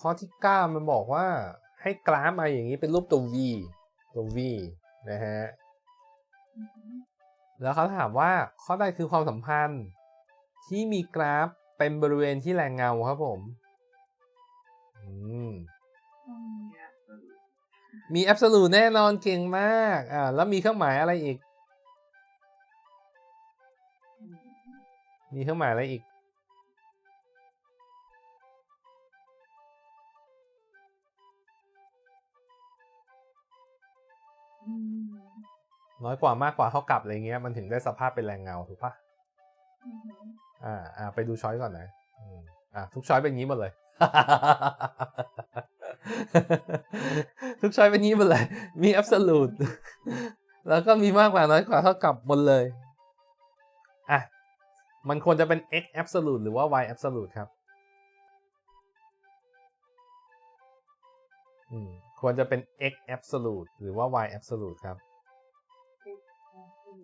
ข้อที่ 9 มันบอกว่าให้กราฟมาอย่างนี้เป็นรูปตัว V ตัว V นะฮะอือหือแล้วเขาถามว่าข้อใดคือความสัมพันธ์ ที่มีกราฟเป็นบริเวณที่แรงเงาครับผม อืมต้องมีแอปเปิลมี absolute แน่นอนเก่งมาก อ่า แล้วมีเครื่องหมายอะไรอีกอืมมีเครื่องหมายอะไรอีก น้อยกว่ามากกว่าเท่ากับอะไรเงี้ย มันถึงได้สภาพเป็นแรงเงาถูกปะอือหืออ่า อ่า ไปดูช้อยก่อนนะอืมอ่าทุกช้อยเป็นงี้หมดเลย ทุกช้อยเป็นงี้หมดเลย มี absolute แล้วก็มีมากกว่าน้อยกว่าเท่ากับหมดเลย อะ มันควรจะเป็น x absolute หรือว่า y absolute ครับ ควรจะเป็น x absolute หรือว่า y absolute ครับแอปเปิล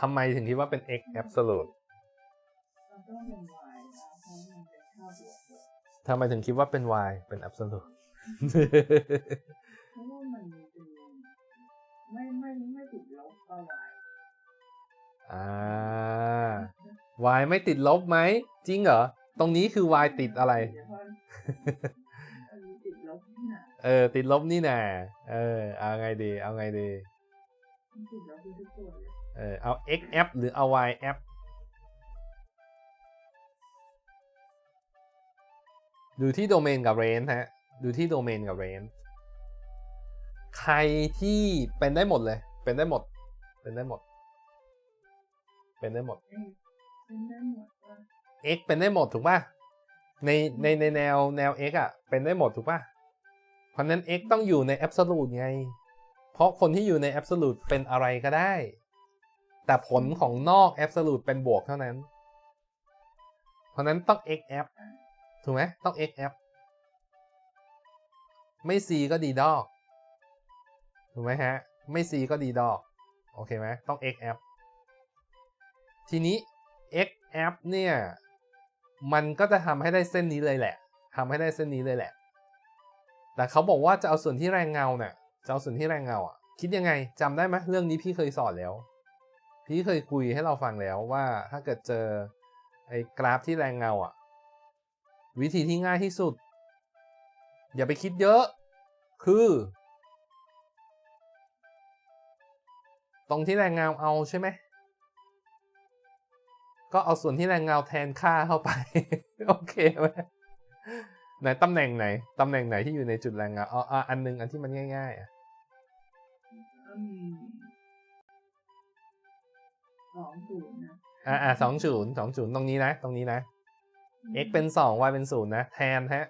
ทำไมถึงคิดว่าเป็น x absolute มันต้องเป็นวายนะเพราะมันเป็นค่าบวกเลยทำไมถึงคิดว่าเป็น y เป็น absolute เพราะว่ามันเป็นไม่ไม่ไม่ติดลบก็วายอ่า y ไม่ติดลบไหม จริงเหรอ ตรงนี้คือ y ติดอะไร เออ ติดลบนี่น่ะเออ เอาไงดี เอาไงดีเลยเออ เอา x f หรือเอา y f ดูที่โดเมนกับ range ฮะ ดูที่โดเมนกับ range ใครที่เป็นได้หมดเลย เป็นได้หมด เป็นได้หมด เป็นได้หมดเอ๊ะเป็นได้หมดว่า x เป็นได้หมดถูกป่ะ ในในในแนวแนว x อะ เป็นได้หมดถูกป่ะ ราะนั้น x ต้องอยู่ใน absolute ไง เพราะคนที่อยู่ใน absolute เป็นอะไรก็ได้ แต่ผลของนอก absolute เป็นบวกเท่านั้น เพราะฉะนั้นต้อง xf ถูกไหมต้อง xf ไม่ c ก็ดีดอก ถูกไหมฮะ ไม่ c ก็ดีดอก โอเคไหมต้อง xf ทีนี้ xf เนี่ย มันก็จะทำให้ได้เส้นนี้เลยแหละทำให้ได้เส้นนี้เลยแหละ แต่เขาบอกว่าจะเอาส่วนที่แรงเงาเนี่ยจะเอาส่วนที่แรงเงาอะคิดยังไงจำได้ไหมเรื่องนี้พี่เคยสอนแล้ว พี่เคยคุยให้เราฟังแล้วว่าถ้าเกิดเจอไอ้กราฟที่แรงเงาอะ วิธีที่ง่ายที่สุด อย่าไปคิดเยอะ คือ ตรงที่แรงเงาเอาใช่ไหมก็เอาส่วนที่แรงเงาแทนค่าเข้าไป โอเคไหม ไหนตำแหน่งไหนตำแหน่งไหนที่อยู่ในจุดแรงเงาเอาเอาอันหนึงอันที่มันง่ายๆอะก็มีสองศูนย์นะอ่าอ่าสองศูนย์สองศูนย์ตรงนี้นะ ตรงนี้นะ x เป็นสอง y เป็นศูนย์นะ แทนฮะ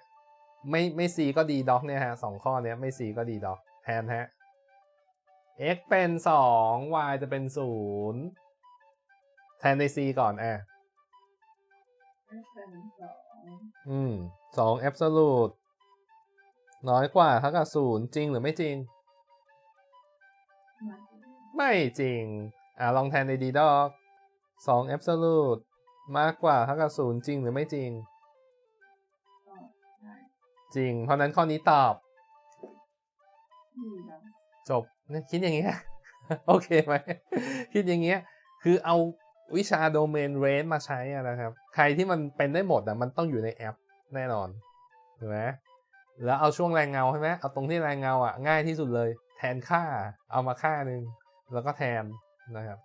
ไม่ไม่ c ก็ดีด็อกเนี่ยฮะสองข้อเนี้ยไม่ c ก็ดีด็อกแทนฮะ x เป็นสอง y จะเป็นศูนย์แทนใน c ก่อนอะแอปเป็นสอง อืมสอง absolute น้อยกว่าเท่ากับศูนย์จริงหรือไม่จริงมาถึงไม่จริง อ่าลองแทนในดีดอกสอง absolute มากกว่าเท่ากับศูนย์จริงหรือไม่จริงก็ได้จริง เพราะฉะนั้นข้อนี้ตอบที่นะจบเนี่ยคิดอย่างเงี้ย โอเคไหม คิดอย่างเงี้ย คือเอา วิชาโดเมนเรนมาใช้อะนะครับ ใครที่มันเป็นได้หมดอะมันต้องอยู่ในแอปแน่นอนถูกไหมแล้วเอาช่วงแรงเงาใช่ไหมเอาตรงที่แรงเงาอะง่ายที่สุดเลย แทนค่าเอามาค่าหนึ่งแล้วก็แทนนะครับ